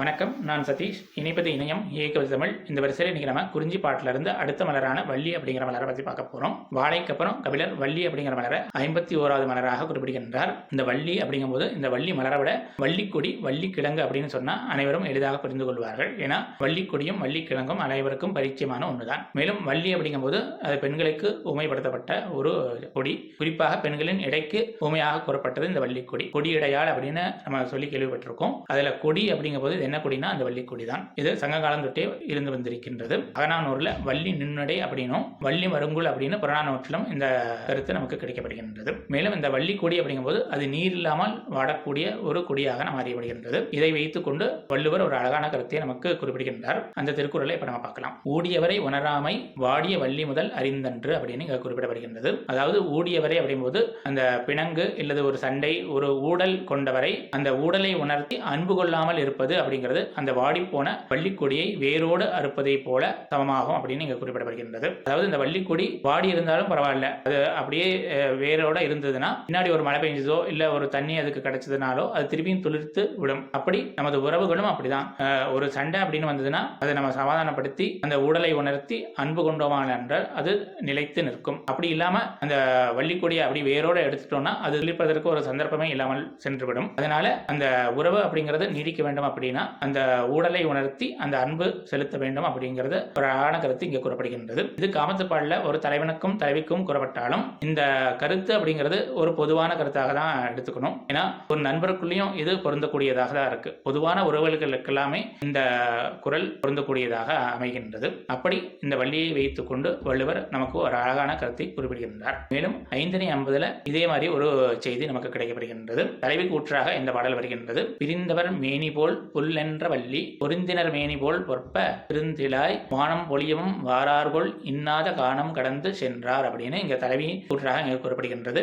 வணக்கம் நான் சதீஷ். இணைப்பது இணையம் இயக்க தமிழ். இந்த வரிசையில் இன்னைக்கு நம்ம குறிஞ்சி பாட்டுல இருந்து அடுத்த மலரான வள்ளி அப்படிங்கிற மலரை பற்றி பார்க்க போறோம். வாழைக்கு அப்புறம் கபிலர் வள்ளி அப்படிங்கிற மலரை ஐம்பத்தி ஓராவது மலராக குறிப்பிடுகின்றார். இந்த வள்ளி அப்படிங்கும்போது இந்த வள்ளி மலரை விட வள்ளிக்கொடி வள்ளிக்கிழங்கு அப்படின்னு சொன்னா அனைவரும் எளிதாக புரிந்து கொள்வார்கள். ஏன்னா வள்ளிக்கொடியும் வள்ளிக்கிழங்கும் அனைவருக்கும் பரிச்சயமான ஒன்றுதான் மேலும் வள்ளி அப்படிங்கும்போது அது பெண்களுக்கு உமைப்படுத்தப்பட்ட ஒரு கொடி. குறிப்பாக பெண்களின் எடைக்கு உமையாக கூறப்பட்டது இந்த வள்ளிக்கொடி. கொடி இடையாள் அப்படின்னு நம்ம சொல்லி கேள்விப்பட்டிருக்கோம். அதுல கொடி அப்படிங்கும்போது என்ன கொடினா அந்த வள்ளிக்கொடி தான். இது சங்க காலம் தொட்டே இருந்து வந்திருக்கின்றது. அகநானூரில் வள்ளி நின்னடை அப்படின்னும் வள்ளி மருங்குல் அப்படின்னு புறநானூற்றிலும் இந்த கருத்து நமக்கு கிடைக்கப்படுகின்றது. மேலும் இந்த வள்ளிக்கொடி அப்படிங்கும்போது அது நீர் இல்லாமல் வாடக்கூடிய ஒரு கொடியாக நம்ம அறியப்படுகின்றது. இதை வைத்துக் கொண்டு வள்ளுவர் ஒரு அழகான கருத்தை நமக்கு குறிப்பிடுகின்றார். அந்த திருக்குறளை இப்ப நம்ம பார்க்கலாம். ஊடியவரை உணராமை வாடிய வள்ளி முதல் அறிந்தன்று அப்படின்னு இங்க குறிப்பிடப்படுகின்றது. அதாவது ஊடியவரை அப்படிங்கும்போது அந்த பிணங்கு இல்லது ஒரு சண்டை ஒரு ஊடல் கொண்டவரை அந்த ஊடலை உணர்த்தி அன்பு கொள்ளாமல் இருப்பது அப்படிங்கிறது அந்த வாடிப்போன வள்ளிக்கொடியை வேரோடு அறுப்பதை போல சமமாகும் அப்படின்னு இங்கே குறிப்பிடப்படுகின்றது. அதாவது இந்த வள்ளிக்கொடி வாடி இருந்தாலும் பரவாயில்ல. அது அப்படியே வேரோட இருந்ததுன்னா பின்னாடி ஒரு மழை பெஞ்சதோ இல்லை ஒரு தண்ணி அதுக்கு கிடைச்சதுனாலோ அது திருப்பியும் துளிர்த்து விடும். அப்படி நமது உறவுகளும் அப்படிதான். ஒரு சண்டை அப்படின்னு வந்ததுன்னா அதை நம்ம சமாதானப்படுத்தி அந்த உடலை உணர்த்தி அன்பு கொண்டோமான என்றால் அது நிலைத்து நிற்கும். அப்படி இல்லாம அந்த வள்ளிக்கொடியை அப்படி வேரோட எடுத்துட்டோம்னா அது துளிப்பதற்கு ஒரு சந்தர்ப்பமே இல்லாமல் சென்றுவிடும். அதனால அந்த உறவு அப்படிங்கிறது நீடிக்க வேண்டும் அப்படின்னா அந்த ஊடலை உணர்த்தி அந்த அன்பு செலுத்த வேண்டும் அப்படிங்கிறது ஒரு அழகான கருத்து இங்கே கூறப்படுகின்றது. இது காமத்துப்பாடில் ஒரு தலைவனுக்கும் தலைவிக்கும் கூறப்பட்டாலும் இந்த கருத்து அப்படிங்கிறது ஒரு பொதுவான கருத்தாக தான் எடுத்துக்கணும். ஏன்னா ஒரு நண்பருக்குள்ளேயும் இது பொருந்தக்கூடியதாக தான் இருக்கு. பொதுவான உறவுகளுக்கு எல்லாமே இந்த குரல் பொருந்தக்கூடியதாக அமைகின்றது. அப்படி இந்த வள்ளியை வைத்துக் கொண்டு வள்ளுவர் நமக்கு ஒரு அழகான கருத்தை குறிப்பிடுகின்றார். மேலும் ஐந்தனை ஐம்பதுல இதே மாதிரி ஒரு செய்தி நமக்கு கிடைக்கப்படுகின்றது. தலைவிக்கு ஊற்றாக இந்த பாடல் வருகின்றது. பிரிந்தவர் மேனி போல் புல்லென்ற வள்ளி பொருந்தினர் மேனி போல் பொற்ப பிரிந்திலாய் வானம் பொழியவும் வாரார்கொள் இன்னாத காணம் கடந்து சென்றார் அப்படின்னு இங்கே தலைவி கூற்றாக இங்க கூறப்படுகின்றது.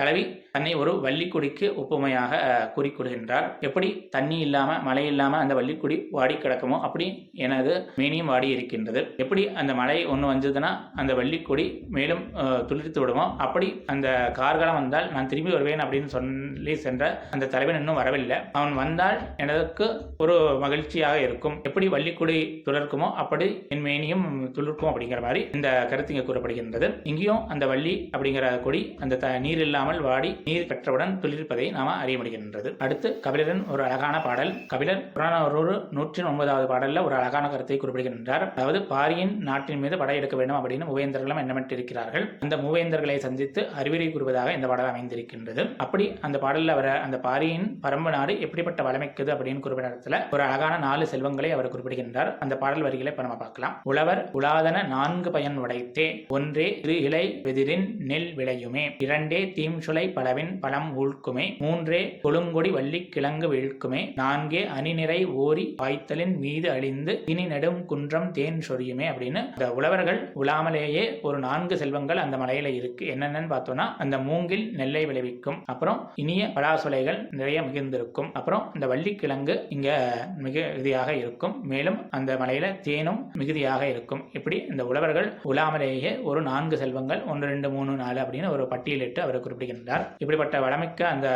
தலைவி தன்னை ஒரு வள்ளிக்குடிக்கு ஒப்புமையாக கூறிக்கொள்கின்றார் எப்படி தண்ணி இல்லாமல் மழை இல்லாமல் அந்த வள்ளிக்குடி வாடி கிடக்குமோ அப்படி எனது மேனியும் வாடி இருக்கின்றது. எப்படி அந்த மழை ஒன்று வந்ததுன்னா அந்த வள்ளிக்குடி மேலும் துளிர்த்து விடுமோ அப்படி அந்த கார்காலம் வந்தால் நான் திரும்பி வருவேன் அப்படின்னு சொல்லி சென்ற அந்த தலைவன் இன்னும் வரவில்லை. அவன் வந்தால் எனக்கு ஒரு ஒரு மகிழ்ச்சியாக இருக்கும். எப்படி வள்ளிக்குடி துளர்க்குமோ அப்படி என் மேனியும் துளிர்க்கும் அப்படிங்கிற மாதிரி இந்த கருத்து இங்கே கூறப்படுகின்றது. இங்கேயும் அந்த வள்ளி அப்படிங்கிற கொடி அந்த த நீர் இல்லாமல் வாடி நீர் பெற்றவுடன் துளிர்ப்பதை நாம அறிய முடிகின்றது. அடுத்து கபிலரின் ஒரு அழகான பாடல். கபிலர் புறநானூறு நூற்றி ஒன்பதாவது பாடலில் ஒரு அழகான கருத்தை குறிப்பிடுகின்றார். அதாவது பாரியின் நாட்டின் மீது படையெடுக்க வேண்டும் அப்படின்னு மூவேந்தர்களும் எண்ணமிட்டிருக்கிறார்கள். அந்த மூவேந்தர்களை சந்தித்து அறிவுரை கூறுவதாக இந்த பாடல் அமைந்திருக்கின்றது. அப்படி அந்த பாடலில் வர அந்த பாரியின் பரம்பு நாடு எப்படிப்பட்ட வளமைக்குது அப்படின்னு குறிப்பிட்ட இடத்துல ஒரு அழகான நாலு செல்வங்களை அவர் குறிப்பிடுகின்றார். அந்த பாடல் வரிகளை இப்ப நம்ம பார்க்கலாம். உழவர் உலாதன நான்கு பயன் உடைத்தே ஒன்றே திரு இலை வெதிரின் நெல் விளையுமே இரண்டே தீம்சுளை பலவின் பழம் ஊழ்க்குமே மூன்றே கொழுங்கொடி வள்ளி கிழங்கு வீழ்க்குமே நான்கே அணிநிறை ஓரி பாய்த்தலின் மீது அழிந்து இனி நெடும் குன்றம் தேன் சொரியுமே அப்படின்னு இந்த உழவர்கள் உலாமலேயே ஒரு நான்கு செல்வங்கள் அந்த மலையில இருக்கு. என்னென்னு பார்த்தோம்னா அந்த மூங்கில் நெல்லை விளைவிக்கும். அப்புறம் இனிய பலாசுலைகள் நிறைய மிகுந்திருக்கும். அப்புறம் இந்த வள்ளிக்கிழங்கு இங்க மிகுதியாக இருக்கும். மேலும் அந்த மலையில தேனும் மிகுதியாக இருக்கும். இப்படி இந்த உழவர்கள் உலாமலேயே ஒரு நான்கு செல்வங்கள் ஒன்று ரெண்டு மூணு நாலு அப்படின்னு ஒரு பட்டியலிட்டு அவர் குறிப்பிடுகின்றார். இப்படிப்பட்ட வளமிக்க அந்த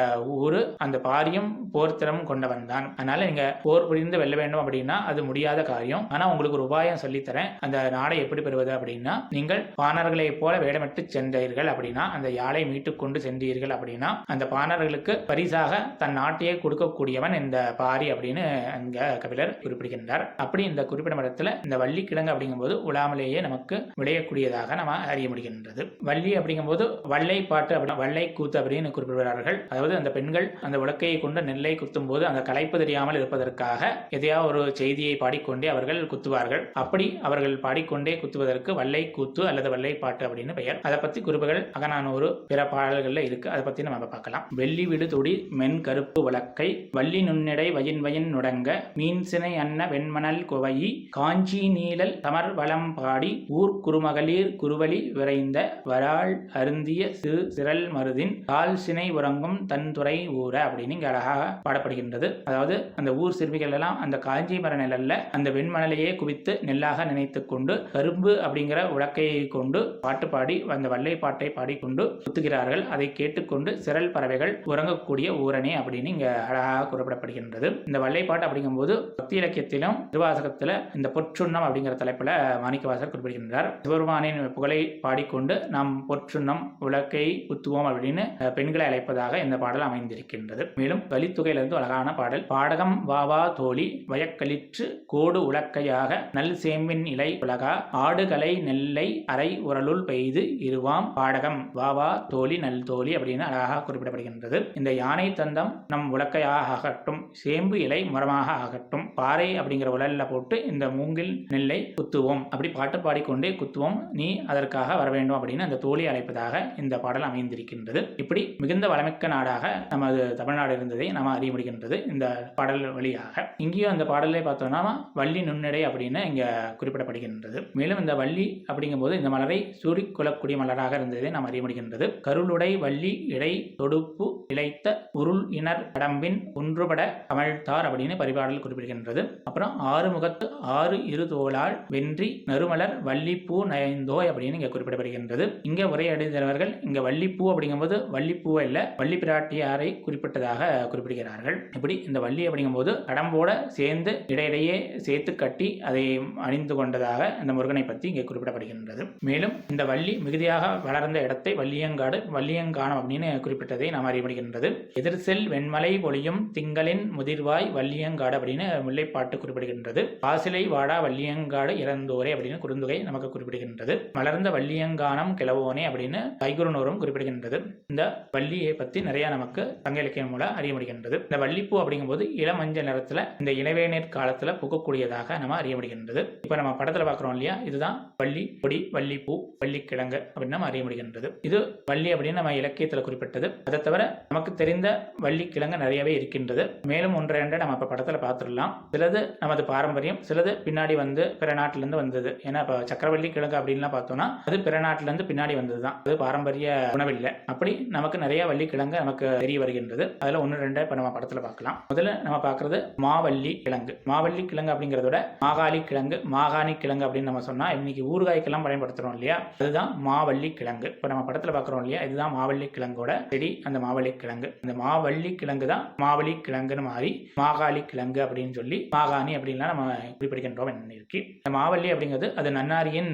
ஊரு அந்த பாரியும் போர்த்திறமும் கொண்டவன் தான். அதனால நீங்க போர் புரிந்து வெல்ல வேண்டும் அப்படின்னா அது முடியாத காரியம். ஆனா உங்களுக்கு ஒரு உபாயம் சொல்லித்தரேன். அந்த நாடை எப்படி பெறுவது அப்படின்னா நீங்கள் பாணர்களை போல வேடமிட்டு சென்றீர்கள் அப்படின்னா அந்த யாழை மீட்டுக் கொண்டு சென்றீர்கள் அப்படின்னா அந்த பாணர்களுக்கு பரிசாக தன் நாட்டையே கொடுக்கக்கூடியவன் இந்த பாரி அப்படின்னு அங்க கபிலர் குறிப்பிடுகின்றார். அப்படி இந்த குறிப்பிட்ட இடத்துல இந்த வள்ளி கிழங்கு அப்படிங்கும்போது உலாமலேயே நமக்கு விளையக்கூடியதாக நம்ம அறிய முடிகின்றது. வள்ளி அப்படிங்கும்போது வள்ளை பாட்டு அப்படி வள்ளை கூத்து அப்படின்னு குறிப்பிடுகிறார்கள். அதாவது அந்த பெண்கள் அந்த உலக்கையை கொண்டு நெல்லை குத்தும் போது அந்த களைப்பு தெரியாமல் இருப்பதற்காக எதையாவது ஒரு செய்தியை பாடிக்கொண்டே அவர்கள் குத்துவார்கள். அப்படி அவர்கள் பாடிக்கொண்டே குத்துவதற்கு வள்ளை கூத்து அல்லது வள்ளை பாட்டு அப்படின்னு பெயர். அதை பத்தி குறிப்புகள் அகநானூறு பிற பாடல்கள்ல இருக்கு. அதை பத்தி நம்ம பார்க்கலாம். வெள்ளி விடு தொடி மென் கருப்பு வழக்கை வள்ளி நுண்ணிடை வயின் வயின் நுடங்க மீன் சினை அன்ன வெண்மணல் குவையி காஞ்சி நீழல் தமர் வளம் பாடி ஊர் குறுமகளிர் குருவலி விரைந்த வராள் அருந்திய சிறு சிரல் மருதின் கால் சினை உறங்கும் தன்துறை ஊர அப்படின்னு இங்கே அழகாக பாடப்படுகின்றது. அதாவது அந்த ஊர் சிறுமிகள் எல்லாம் அந்த காஞ்சி மர நிழல்ல அந்த வெண்மணலையே குவித்து நெல்லாக நினைத்து கொண்டு கரும்பு அப்படிங்கிற உலக்கையை கொண்டு பாட்டு பாடி அந்த வல்லை பாட்டை பாடிக்கொண்டு குத்துகிறார்கள். அதை கேட்டுக்கொண்டு சிரல் பறவைகள் உறங்கக்கூடிய ஊரணி அப்படின்னு இங்க அழகாக குறிப்பிடப்படுகின்றது. இந்த வல்லை பாட்டு பாட்டு அப்படிங்கும்போது பக்தி இலக்கியத்திலும் திருவாசகத்தில் இந்த பொற்சுண்ணம் அப்படிங்கிற தலைப்பில் மாணிக்கவாசர் குறிப்பிடுகின்றார். சிவபெருமானின் புகழை பாடிக்கொண்டு நாம் பொற்சுண்ணம் உலக்கை குத்துவோம் அப்படின்னு பெண்களை அழைப்பதாக இந்த பாடல் அமைந்திருக்கின்றது. மேலும் வலித்தொகையிலிருந்து அழகான பாடல். பாடகம் வாவா தோழி வயக்களிற்று கோடு உலக்கையாக நல் சேம்பின் இலை உலகா ஆடுகளை நெல்லை அரை உரலுள் பெய்து இருவாம். பாடகம் வாவா தோழி நல் தோழி அப்படின்னு அழகாக குறிப்பிடப்படுகின்றது. இந்த யானை தந்தம் நம் உலக்கையாக ஆகட்டும். சேம்பு இலை முரமாக ஆகட்டும். பாறை அப்படிங்கிற உலல்ல போட்டு இந்த மூங்கில் நெல்லை குத்துவோம். அப்படி பாட்டு பாடிக்கொண்டே குத்துவோம். நீ அதற்காக வர வேண்டும் அப்படின்னு அந்த தோழி அழைப்பதாக இந்த பாடல் அமைந்திருக்கின்றது. இப்படி மிகுந்த வளமிக்க நாடாக நமது தமிழ்நாடு இருந்ததை நாம் அறிய முடிகின்றது இந்த பாடல் வழியாக. இங்கேயும் அந்த பாடலே பார்த்தோம்னா வள்ளி நுண்ணடை அப்படின்னு இங்கே குறிப்பிடப்படுகின்றது. மேலும் இந்த வள்ளி அப்படிங்கும்போது இந்த மலரை சூடிக்கொள்ளக்கூடிய மலராக இருந்ததை நாம் அறிய முடிகின்றது. கருளுடை வள்ளி இடை தொடுப்பு இழைத்த உருள் இனர் கடம்பின் ஒன்றுபட கமழ்த்தார் அப்படின்னு பரிபாடல் குறிப்பிடுகின்றது. அப்புறம் ஆறு முகத்து ஆறு இரு தோளால் வென்றி நறுமலர் வள்ளிப்பூ நயந்தோய் அப்படின்னு இங்கே குறிப்பிடப்படுகின்றது. இங்கே உரையடைந்தவர்கள் இங்கே வள்ளிப்பூ அப்படிங்கும்போது வள்ளிப்பூவை இல்லை வள்ளி பிராட்டியாரை குறிப்பிட்டதாக குறிப்பிடுகிறார்கள். இப்படி இந்த வள்ளி அப்படிங்கும்போது கடம்போட சேர்ந்து இடையிடையே சேர்த்து கட்டி அதை அணிந்து கொண்டதாக இந்த முருகனை பற்றி இங்கே குறிப்பிடப்படுகின்றது. மேலும் இந்த வள்ளி மிகுதியாக வளர்ந்த இடத்தை வள்ளியங்காடு வள்ளியங்கானம் அப்படின்னு குறிப்பிட்டதை நாம் அறியப்படுகின்றது. எதிர்செல் வெண்மலை ஒளியும் திங்களின் முதிர்வாய் வள்ளிய வள்ளியங்காடு அப்படின்னு முல்லைப்பாட்டு குறிப்பிடுகின்றது. ஆசிலை வாடா வள்ளியங்காடு இறந்தோரே அப்படின்னு குறுந்தொகை நமக்கு குறிப்பிடுகின்றது. மலர்ந்த வள்ளியங்கானம் கிளவோனே அப்படின்னு கைகுருநூறும் குறிப்பிடுகின்றது. இந்த வள்ளியை பற்றி நிறைய நமக்கு சங்க இலக்கியம் மூலம் அறிய முடிகின்றது. இந்த வள்ளிப்பூ அப்படிங்கும்போது இளமஞ்சள் நிறத்துல இந்த இளவேநீர் காலத்துல பூக்கக்கூடியதாக நம்ம அறிய முடிகின்றது. இப்போ நம்ம படத்துல பார்க்குறோம் இல்லையா? இதுதான் வள்ளி கொடி வள்ளிப்பூ வள்ளிக்கிழங்கு அப்படின்னு நம்ம அறிய முடிகின்றது. இது வள்ளி அப்படின்னு நம்ம இலக்கியத்தில் குறிப்பிட்டது. அதை தவிர நமக்கு தெரிந்த வள்ளிக்கிழங்கு நிறையவே இருக்கின்றது. மேலும் ஒன்றை நம்ம இப்போ படத்தில் பார்த்துடலாம் சிலது நமது பாரம்பரியம் சிலது பின்னாடி வந்து பிற நாட்டிலேருந்து வந்தது. ஏன்னா இப்போ சக்கரவள்ளி கிழங்கு அப்படின்லாம் பார்த்தோம்னா அது பிற நாட்டிலேருந்து பின்னாடி வந்தது தான் அது பாரம்பரிய உணவில்லை. அப்படி நமக்கு நிறைய வள்ளிக்கிழங்கு நமக்கு தெரிய வருகின்றது. அதில் ஒன்று ரெண்டு இப்போ நம்ம படத்தில் பார்க்கலாம். முதல்ல நம்ம பார்க்குறது மாவள்ளி கிழங்கு. மாவள்ளி கிழங்கு அப்படிங்கிறத விட மாகாளி கிழங்கு மாகாணி கிழங்கு அப்படின்னு நம்ம சொன்னால் இன்னைக்கு ஊறுகாய்க்கெல்லாம் பயன்படுத்துகிறோம் இல்லையா? அதுதான் மாவள்ளி கிழங்கு. இப்போ நம்ம படத்தில் பார்க்குறோம் இல்லையா? இதுதான் மாவள்ளி கிழங்கோட செடி அந்த மாவள்ளி கிழங்கு. இந்த மாவள்ளி கிழங்கு தான் மாவள்ளி கிழங்குன்னு மாறி மாகாளி கிழங்கு அப்படின்னு சொல்லி மாகாணி அப்படின்லாம் நம்ம குறிப்பிடுகின்றோம் இருக்கு. இந்த மாவள்ளி அப்படிங்கிறது அது நன்னாரியின்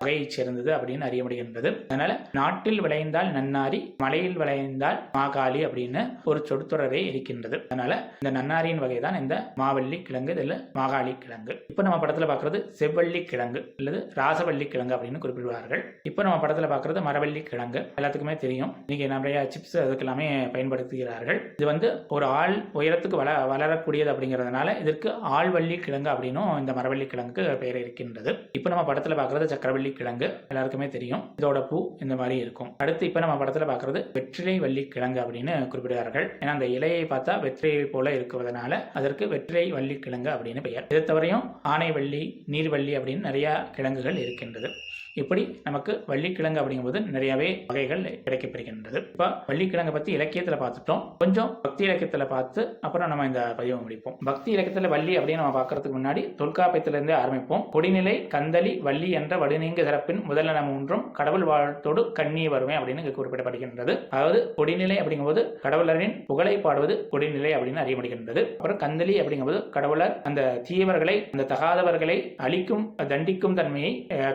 வகையை சேர்ந்தது அப்படின்னு அறிய முடிகின்றது. அதனால நாட்டில் விளைந்தால் நன்னாரி மலையில் விளைந்தால் மாகாளி அப்படின்னு ஒரு சொற்றொடரே இருக்கின்றது. அதனால இந்த நன்னாரியின் வகை தான் இந்த மாவள்ளி கிழங்கு இதில் மாகாளி கிழங்கு. இப்போ நம்ம படத்தில் பார்க்குறது செவ்வள்ளி கிழங்கு அல்லது ராசவள்ளி கிழங்கு அப்படின்னு குறிப்பிடுவார்கள். இப்போ நம்ம படத்தில் பார்க்குறது மரவள்ளி கிழங்கு. எல்லாத்துக்குமே தெரியும். இன்னைக்கு நிறைய சிப்ஸ் அதுக்கு எல்லாமே பயன்படுத்துகிறார்கள். இது வந்து ஒரு ஆள் உயரத்துக்கு வள வளரக்கூடியது அப்படிங்கிறதுனால இதற்கு ஆள்வள்ளி கிழங்கு அப்படின்னும் இந்த மரவள்ளி கிழங்குக்கு பெயர் இருக்கின்றது. இப்போ நம்ம படத்தில் பார்க்குறது சக்கரவள்ளி கிழங்கு எல்லாருக்குமே தெரியும். இதோட பூ இந்த மாதிரி இருக்கும். அடுத்து இப்போ நம்ம படத்தில் பார்க்குறது வெற்றிலை வள்ளி கிழங்கு அப்படின்னு குறிப்பிடுகிறார்கள். ஏன்னா அந்த இலையை பார்த்தா வெற்றிலை போல இருக்குவதனால அதற்கு வெற்றிலை வள்ளி கிழங்கு அப்படின்னு பெயர். இதை தவிரையும் ஆனைவள்ளி நீர்வள்ளி அப்படின்னு நிறைய கிழங்குகள் இருக்கின்றது. இப்படி நமக்கு வள்ளிக்கிழங்கு அப்படிங்கும்போது நிறையவே வகைகள் கிடைக்கப்பெறுகின்றது. இப்போ வள்ளிக்கிழங்கை பற்றி இலக்கியத்தில் பார்த்துட்டோம். கொஞ்சம் பக்தி இலக்கியத்தில் பார்த்து அப்புறம் நம்ம இந்த பதிவை முடிப்போம். பக்தி இலக்கியத்தில் வள்ளி அப்படின்னு நம்ம பார்க்கறதுக்கு முன்னாடி தொல்காப்பியத்திலிருந்து ஆரம்பிப்போம். கொடிநிலை கந்தளி வள்ளி என்ற வடிநீங்க சிறப்பின் முதல்ல நம்ம ஒன்றும் கடவுள் வாழ்த்தோடு கண்ணி வருமே அப்படின்னு குறிப்பிடப்படுகின்றது. அதாவது கொடிநிலை அப்படிங்கும்போது கடவுளரின் புகழை பாடுவது கொடிநிலை அப்படின்னு அறியப்படுகின்றது. அப்புறம் கந்தளி அப்படிங்கும்போது கடவுளர் அந்த தீயவர்களை அந்த தகாதவர்களை அழிக்கும் தண்டிக்கும் தன்மையை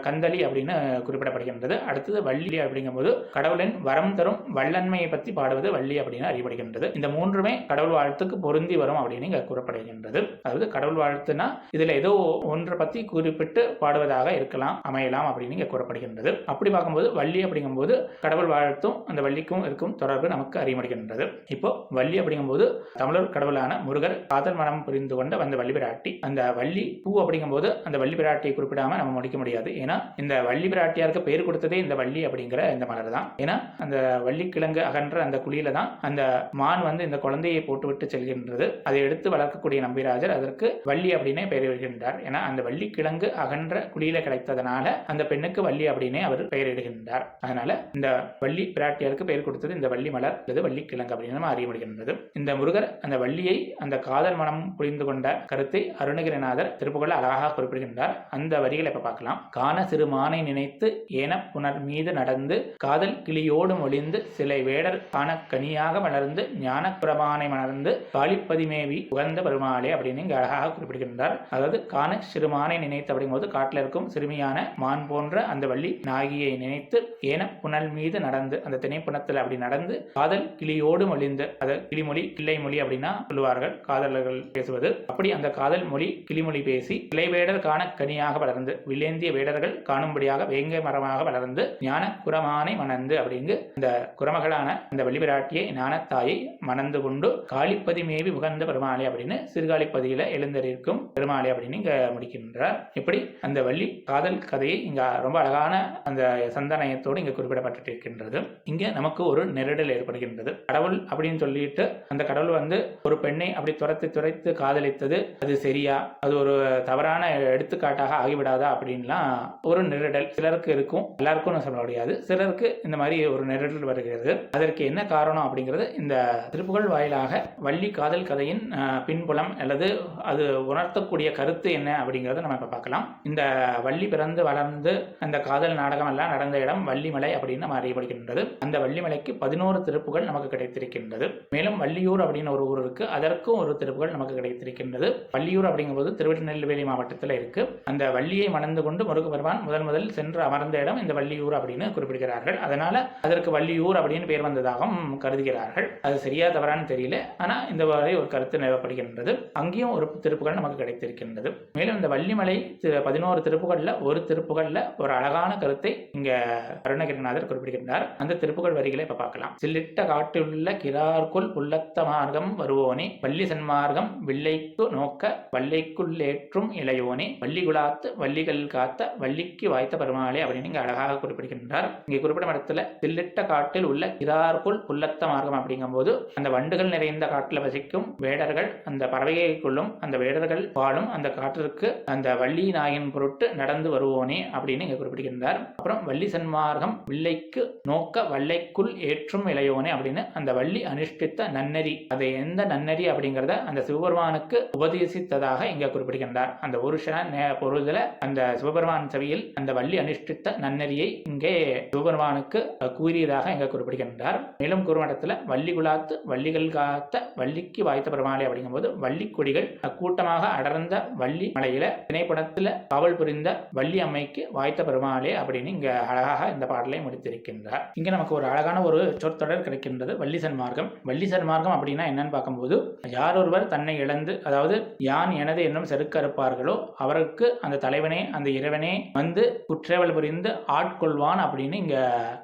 கந்தளி அப்படின்னு குறிப்பிடப்படுகின்றது. அடுத்தது வள்ளி அப்படிங்கும்போது கடவுளின் வரம் தரும் வல்லன்மையை பற்றி பாடுவது வள்ளி அப்படின்னு அறியப்படுகின்றது. இந்த மூன்றுமே கடவுள் வாழ்த்துக்கு பொருந்தி வரும் அப்படின்னு இங்க கூறப்படுகின்றது. அதாவது கடவுள் வாழ்த்துனா இதுல ஏதோ ஒன்றை பத்தி குறிப்பிட்டு பாடுவதாக இருக்கலாம் அமையலாம் அப்படின்னு இங்க கூறப்படுகின்றது. அப்படி பார்க்கும்போது வள்ளி அப்படிங்கும்போது கடவுள் வாழ்த்தும் அந்த வள்ளிக்கும் இருக்கும் தொடர்பு நமக்கு அறியப்படுகின்றது. இப்போ வள்ளி அப்படிங்கும்போது தமிழர் கடவுளான முருகர் காதல் மனம் புரிந்து கொண்ட அந்த வள்ளி பிராட்டி அந்த வள்ளி பூ அப்படிங்கும்போது அந்த வள்ளி பிராட்டியை குறிப்பிடாம நம்ம முடிக்க முடியாது. ஏன்னா இந்த வள்ளி பிராட்டியாருக்கு பெயர் கொடுத்ததே இந்த வள்ளி அப்படிங்கிற இந்த மலர் தான். ஏன்னா அந்த வள்ளிக்கிழங்கு அகன்ற அந்த குழியில தான் அந்த மான் வந்து இந்த குழந்தையை போட்டுவிட்டு செல்கின்றது. அதை எடுத்து வளர்க்கக்கூடிய நம்பிராஜர் அதற்கு வள்ளி அப்படின்னே பெயர் வருகின்றார் ஏன்னா அந்த வள்ளிக்கிழங்கு அகன்ற குழியில கிடைத்ததனால அந்த பெண்ணுக்கு வள்ளி அப்படின்னே அவர் பெயரிடுகின்றார் அதனால இந்த வள்ளி பிராட்டியாருக்கு பெயர் கொடுத்தது இந்த வள்ளி மலர் அல்லது வள்ளிக்கிழங்கு அப்படின்னு நம்ம அறிய முடிகின்றது இந்த முருகர் அந்த வள்ளியை அந்த காதல் மனம் புரிந்து கொண்ட கருத்தை அருணகிரிநாதர் திருப்புகழ அழகாக குறிப்பிடுகின்றார். அந்த வரிகளை இப்ப பார்க்கலாம். காண சிறுமானை நினைத்து ஏன புனர் மீது நடந்து காதல் கிளியோடு மொழிந்து சிலை வேடர் காண கனியாக வளர்ந்து ஞானப்புறமானை மணர்ந்து காளிப்பதிமேவி உகந்த பெருமாளே அப்படின்னு இங்கு அழகாக குறிப்பிடுகின்றார் அதாவது காண சிறுமானை நினைத்து அப்படிங்கும்போது காட்டில் இருக்கும் சிறுமியான மான் போன்ற அந்த வள்ளி நாகியை நினைத்து ஏன புனல் மீது நடந்து அந்த திணைப்புணத்தில் அப்படி நடந்து காதல் கிளியோடு மொழிந்து அது கிளிமொழி கிள்ளை மொழி அப்படின்னா சொல்லுவார்கள் காதலர்கள் பேசுவது. அப்படி அந்த காதல் மொழி கிளிமொழி பேசி கிளை வேடர் காண கனியாக வளர்ந்து வில்லேந்திய வேடர்கள் காணும்படியாக வேங்கை மரமாக வளர்ந்து ஞான குரமானை மணந்து அப்படிங்கு இந்த குரமகளான அந்த வெளிபிராட்டியை ஞானத்தாயை மணந்து கொண்டு காளிப்பதி மேவி உகந்த பெருமாளி அப்படின்னு சிறுகாளிப்பதியில எழுந்தறிக்கும் பெருமாளி அப்படின்னு இங்க முடிக்கின்றார். இப்படி அந்த வள்ளி காதல் கதையை இங்க ரொம்ப அழகான அந்த சந்தனயத்தோடு இங்க குறிப்பிடப்பட்டிருக்கின்றது. இங்க நமக்கு ஒரு நெருடல் ஏற்படுகின்றது. கடவுள் அப்படின்னு சொல்லிட்டு அந்த கடவுள் வந்து ஒரு பெண்ணை அப்படி துரத்து துரைத்து காதலித்தது அது சரியா அது ஒரு தவறான எடுத்துக்காட்டாக ஆகிவிடாதா அப்படின்லாம் ஒரு நெருடல் சிலருக்கு இருக்கும். எல்லாருக்கும் நான் சொல்ல முடியாது. சிலருக்கு இந்த மாதிரி ஒரு நெருடல் வருகிறது. அதற்கு என்ன காரணம் அப்படிங்கிறது இந்த திருப்புகழ் வாயிலாக வள்ளி காதல் கதையின் பின்புலம் அல்லது அது உணர்த்தக்கூடிய கருத்து என்ன அப்படிங்கிறத நம்ம இப்போ பார்க்கலாம். இந்த வள்ளி பிறந்து வளர்ந்து அந்த காதல் நாடகம் எல்லாம் நடந்த இடம் வள்ளிமலை அப்படின்னு நம்ம அறியப்படுகின்றது. அந்த வள்ளிமலைக்கு பதினோரு திருப்புகள் நமக்கு கிடைத்திருக்கின்றது. மேலும் வள்ளியூர் அப்படின்னு ஒரு ஊர் இருக்கு. அதற்கும் ஒரு திருப்புகள் நமக்கு கிடைத்திருக்கின்றது. வள்ளியூர் அப்படிங்கும்போது திருநெல்வேலி மாவட்டத்தில் இருக்கு. அந்த வள்ளியை மணந்து கொண்டு முருகபெருமான் முதல் முதல் சென்று அமர்ந்த இடம் இந்த வள்ளியூர் அப்படின்னு குறிப்பிடுகிறார்கள். அதனால அதற்கு வள்ளியூர் அப்படின்னு பேர் வந்ததாகவும் கருதுகிறார்கள். அது சரியா தவறான்னு தெரியல. ஆனா இந்த வரை ஒரு கருத்து நிலவப்படுகின்றது. அங்கேயும் ஒரு திருப்புகள் நமக்கு கிடைத்திருக்கின்றது. மேலும் இந்த வள்ளிமலை பதினோரு திருப்புகள்ல ஒரு திருப்புகள்ல ஒரு அழகான கருத்தை இங்க அருணகிரிநாதர் குறிப்பிடுகின்றார். அந்த திருப்புகள் வரிகளை இப்ப பார்க்கலாம். சில்லிட்ட காட்டுள்ள கிரார்க்குள் புல்லத்த மார்க்கம் வருவோனே வள்ளி சன்மார்க்கம் வில்லைக்கு நோக்க வல்லைக்குள்ளேற்றும் இளையோனே வள்ளி குலாத்து வள்ளிகள் காத்த வள்ளிக்கு வாய்த்த பெருமாளே அப்படின்னு இங்கே அழகாக குறிப்பிடுகின்றார். இங்கே குறிப்பிடும் இடத்துல தில்லிட்ட காட்டில் உள்ள கிரார்க்குள் புல்லத்த மார்க்கம் அப்படிங்கும்போது அந்த வண்டுகள் நிறைந்த காட்டில் வசிக்கும் வேடர்கள் அந்த பறவைகளுக்குள்ளும் அந்த வேடர்கள் வாழும் அந்த காட்டிற்கு அந்த வள்ளி நாயின் பொருட்டு நடந்து வருவோனே அப்படின்னு இங்கே குறிப்பிடுகின்றார். அப்புறம் வள்ளி சன்மார்க்கம் வில்லைக்கு நோக்க வல்லைக்குள் ஏற்றும் இளையோனே அப்படின்னு அந்த வள்ளி அனுஷ்டித்த நன்னெறி அது எந்த நன்னெறி அப்படிங்கிறத அந்த சிவபெருமானுக்கு உபதேசித்ததாக இங்க குறிப்பிடுகின்றார். அந்த ஒரு க்ஷண அந்த சிவபெருமான் சவியில் அந்த வள்ளி அனுஷ்டித்த நன்னெறியை இங்கே சிவபெருமானுக்கு கூறியதாக எங்க குறிப்பிடுகின்றார். மேலும் குறுமடத்துல வள்ளி குலாத்து வள்ளிகள் காத்த வள்ளிக்கு வாய்த்த பெருமாளே அப்படிங்கும்போது வள்ளி கொடிகள் கூட்டமாக அடர்ந்த வள்ளி மலையில திணைப்படத்துல காவல் புரிந்த வள்ளி அம்மைக்கு வாய்த்த பெருமாளே அப்படின்னு இங்க அழகாக இந்த பாடலை முடித்திருக்கின்றார். இங்க நமக்கு ஒரு அழகான ஒரு சொற்தொடர் கிடைக்கின்றது வள்ளி சன்மார்க்கம் வள்ளி சன்மார்க்கம் அப்படின்னா என்னன்னு பார்க்கும்போது யார் ஒருவர் தன்னை இழந்து அதாவது யான் எனது என்னும் செருக்கறுப்பார்களோ அவருக்கு அந்த தலைவனே அந்த இறைவனே வந்து குற்றேவல் புரிந்து ஆட்கொள்வான் அப்படின்னு இங்க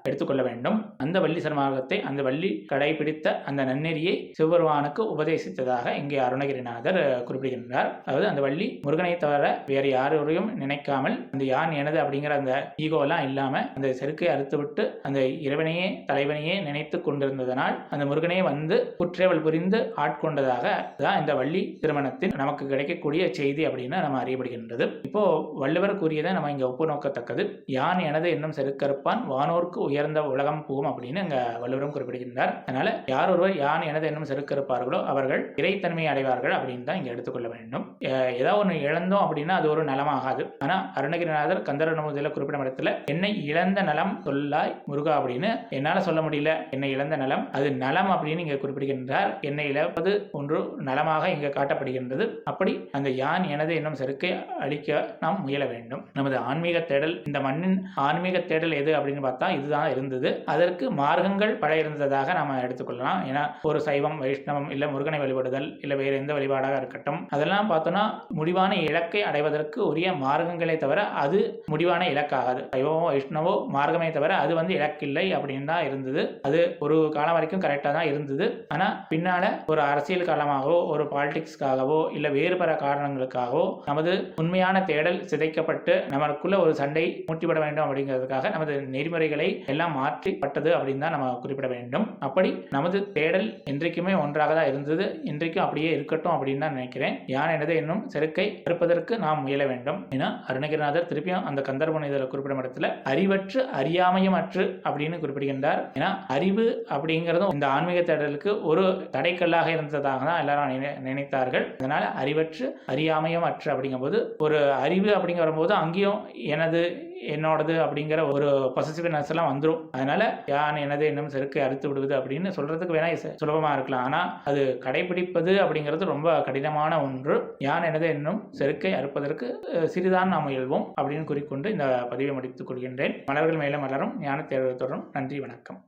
எடுத்துக்கொள்ள வேண்டும். அந்த வள்ளி சன்மார்க்கத்தை அந்த வள்ளி கடைபிடித்த அந்த நன்னெறியை சிவபெருமானுக்கு உபதேசித்ததாக இங்கே அருணகிரிநாதர் குறிப்பிடுகின்றார். அதாவது அந்த வள்ளி முருகனை தவிர வேறு யாரையும் நினைக்காமல் அந்த யான் எனது அப்படிங்கிற அந்த ஈகோலாம் இல்லாம அந்த செருக்கை அறுத்துவிட்டு அந்த இறைவனையே தலைவனையே நினைத்து கொண்டிருந்ததனால் அந்த முருகனே வந்து குற்றேவல் புரிந்து ஆட்கொண்டதாக தான் இந்த வள்ளி திருமணத்தின் நமக்கு கிடைக்கக்கூடிய செய்தி அப்படின்னு நம்ம அறியப்படுகின்றது. இப்போ வள்ளுவர் கூறியதை நம்ம இங்க ஒப்பு நோக்கத்தக்கது யான் எனது என்னும் செருக்கறுப்பான் வானோர்க்கு உயர்ந்த உலகம் புகும் அப்படின்னு இங்க வள்ளுவரும் குறிப்பிடுகின்றார். அதனால யார் ஒருவர் யான் எனது என்னும் செருக்கறுப்பார்களோ அவர்கள் இறைத்தன்மை அடைவார்கள் அப்படின்னு தான் இங்கே எடுத்துக்கொள்ள வேண்டும். ஏதாவது ஒன்று இழந்தோம் அப்படின்னா அது ஒரு நலமாகாது. ஆனால் அருணகிரிநாதர் கந்தர நமுதில குறிப்பிடும் இடத்துல என்னை இழந்த நலம் சொல்லாய் முருகா அப்படின்னு என்னால் சொல்ல முடியல. என்னை இழந்த நலம் அது நலம் அப்படின்னு இங்கே குறிப்பிடுகின்றார். என்னை இழப்பது ஒன்று நலமாக இங்கே காட்டப்படுகின்றது. அப்படி அந்த யான் எனது என்னும் செருக்கை அழிக்க நாம் முயல வேண்டும். நமது ஆன்மீக தேடல் இந்த மண்ணின் ஆன்மீக தேடல் எது அப்படின்னு பார்த்தா இதுதான் இருந்தது. அதற்கு மார்க்கங்கள் பல இருந்ததாக நாம எடுத்துக்கொள்ளலாம். ஏன்னா ஒரு சைவம் வைஷ்ணவம் இல்ல முருகனை வழிபடுதல் இல்ல வேற எந்த வழிபாடாக இருக்கட்டும் அதெல்லாம் பார்த்தோம்னா முடிவான இலக்கை அடைவதற்கு உரிய மார்க்கங்களே தவிர அது முடிவான இலக்காகாது. சைவமோ வைஷ்ணவோ மார்க்கமே தவிர அது வந்து இலக்கில்லை அப்படின்னு தான் இருந்தது. அது ஒரு காலம் வரைக்கும் கரெக்டாக தான் இருந்தது. ஆனால் பின்னால ஒரு அரசியல் காலமாகவோ ஒரு பாலிடிக்ஸ்க்காகவோ இல்லை வேறு பல காரணங்களுக்காகவோ நமது உண்மையான தேடல் சிதைக்கப்பட்டு நமக்குள்ள ஒரு சண்டை மூட்டிவிட வேண்டும் அப்படிங்கிறதுக்காக நமது நெறிமுறைகளை எல்லாம் மாற்றிப்பட்டது அப்படின்னு தான் நம்ம குறிப்பிட வேண்டும். அப்படி நமது தேடல் என்றைக்குமே ஒன்றாக தான் இருந்தது. இன்றைக்கும் அப்படியே இருக்கட்டும் அப்படின்னு தான் நினைக்கிறேன். யான் எனது என்னும் செருக்கை அறுப்பதற்கு நாம் முயல வேண்டும். ஏன்னா அருணகிரிநாதர் திருப்பியும் அந்த கந்தர்பன் இதில் குறிப்பிடும் இடத்துல அறிவற்று அறியாமையமற்று அப்படின்னு குறிப்பிடுகின்றார். ஏன்னா அறிவு அப்படிங்கிறதும் இந்த ஆன்மீக தேடலுக்கு ஒரு தடைக்கல்லாக இருந்ததாக தான் எல்லாரும் நினை- நினைத்தார்கள். அதனால அறிவற்று அறியாமையும் அற்று அப்படிங்கும்போது ஒரு அறிவு அப்படிங்கிற வரும்போது அங்கேயும் எனது என்னோடது அப்படிங்கிற ஒரு பொசிசிவ்னஸ் எல்லாம் வந்துடும் அதனால யான் எனது என்னும் செருக்கை அறுத்து விடுவது அப்படின்னு சொல்றதுக்கு வேணா இது சுலபமா இருக்கலாம். ஆனா அது கடைபிடிப்பது அப்படிங்கிறது ரொம்ப கடினமான ஒன்று. யான் எனது என்னும் செருக்கை அறுப்பதற்கு சிறிதான் நாம் எழுவோம் அப்படின்னு குறிக்கொண்டு இந்த பதிவை முடித்துக் கொள்கின்றேன். மலர்கள் மேலும் மலரும். ஞான தேர்வு தொடரும். நன்றி வணக்கம்.